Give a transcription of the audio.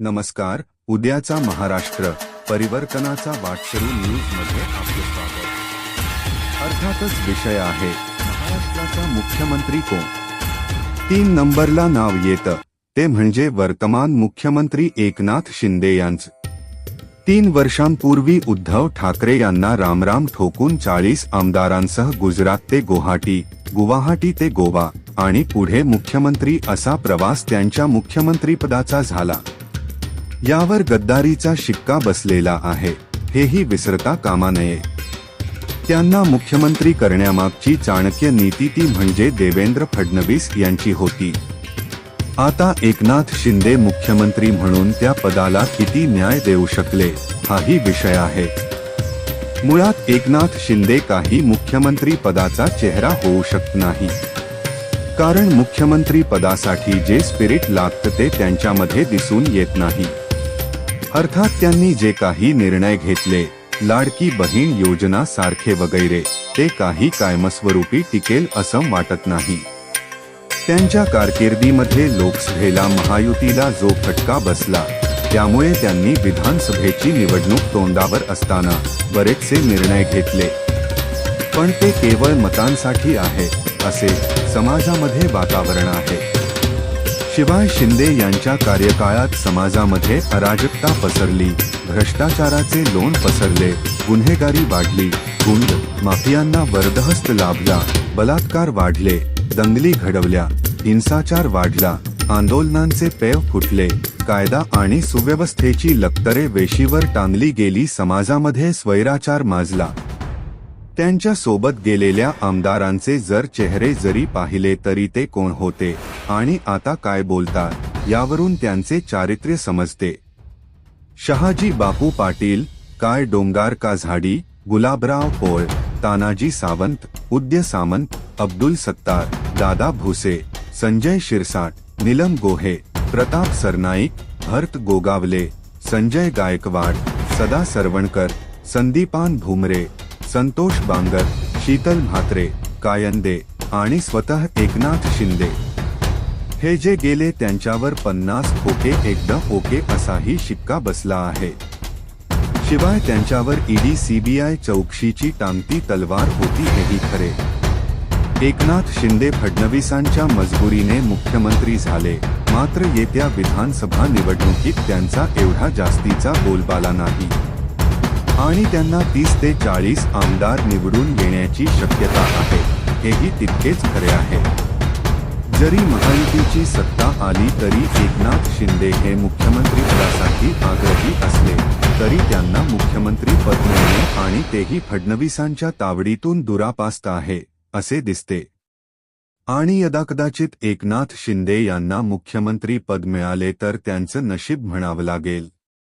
नमस्कार उद्याचा महाराष्ट्र परिवर्तनाचा वाटसरू न्यूजमध्ये आपले स्वागत. अर्थातच विषय आहे महाराष्ट्राचा मुख्यमंत्री कोण? तीन नंबरला नाव येतं ते म्हणजे वर्तमान मुख्यमंत्री एकनाथ शिंदे यांचं. तीन वर्षांपूर्वी उद्धव ठाकरे यांना रामराम ठोकून चाळीस आमदारांसह गुजरात ते गुवाहाटी गुवाहाटी ते गोवा आणि पुढे मुख्यमंत्री असा प्रवास त्यांच्या मुख्यमंत्रीपदाचा झाला. यावर गद्दारीचा शिक्का बसलेला आहे. हेही विसरता कामा नये. त्यांना मुख्यमंत्री करण्यामागची चाणक्य नीती ती म्हणजे देवेंद्र फडणवीस यांची होती. आता एकनाथ शिंदे मुख्यमंत्री म्हणून त्या पदाला किती न्याय देऊ शकले हाही विषय आहे. मुळात एकनाथ शिंदे काही मुख्यमंत्री पदाचा चेहरा होऊ शकत नाही. कारण मुख्यमंत्री पदासाठी जे स्पिरिट लागतं ते त्यांच्यामध्ये दिसून येत नाही. अर्थात त्यांनी जे काही निर्णय घेतले लाडकी बहीण योजना सारखे वगैरे ते काही कायमस्वरूपी टिकेल असं वाटत नाही. त्यांच्या कारकिर्दीमध्ये लोकसभेला महायुतीला जो फटका बसला त्यामुळे त्यांनी विधानसभेची निवडणूक तोंडावर असताना बरेचसे निर्णय घेतले. पण ते केवळ मतांसाठी आहे असे समाजामध्ये वातावरण आहे. शिवाय शिंदे यांच्या कार्यकाळात समाजामध्ये अराजकता पसरली. भ्रष्टाचाराचे लोण पसरले. गुन्हेगारी वाढली. गुंड माफियांना वरदहस्त लाभला. बलात्कार वाढले. दंगली घडवल्या. हिंसाचार वाढला. आंदोलनांचे पेव फुटले. कायदा आणि सुव्यवस्थेची लक्तरे वेशीवर टांगली गेली. समाजामध्ये स्वैराचार माजला. त्यांच्यासोबत गेलेल्या आमदारांचे जर चेहरे जरी पाहिले तरी ते कोण होते आणि आता काय बोलतात यावरून त्यांचे चारित्र्य समजते. शहाजी बापू पाटील काय डोंगार का झाडी गुलाबराव पोळ तानाजी सावंत उद्य सामंत अब्दुल सत्तार दादा भुसे संजय शिरसाट नीलम गोहे प्रताप सरनाईक भरत गोगावले संजय गायकवाड सदा सरवणकर संदीपान भुमरे संतोष बांगर शीतल म्हात्रे कायंदे आणि स्वतः एकनाथ शिंदे. हे जे गेले त्यांच्यावर पन्नास खोके एकदा ओके असाही शिक्का बसला आहे. शिवाय त्यांच्यावर ईडी सीबीआय चौकशीची टांगती तलवार होती हेही खरे. एकनाथ शिंदे फडणवीसांच्या मजबुरीने मुख्यमंत्री झाले मात्र येत्या विधानसभा निवडणुकीत त्यांचा एवढा जास्तीचा बोलबाला नाही. आणि त्यांना तीस ते चाळीस आमदार निवडून येण्याची शक्यता आहे. हेही तितकेच खरे आहे. जरी महायुतीची सत्ता आली तरी एकनाथ शिंदे हे मुख्यमंत्री पदासाठी आग्रही असले तरी त्यांना मुख्यमंत्री पद मिळणे आणि तेही फडणवीसांच्या तावडीतून दुरापास्त आहे असे दिसते. आणि यदाकदाचित एकनाथ शिंदे यांना मुख्यमंत्री पद मिळाले तर त्यांचं नशीब म्हणावं लागेल.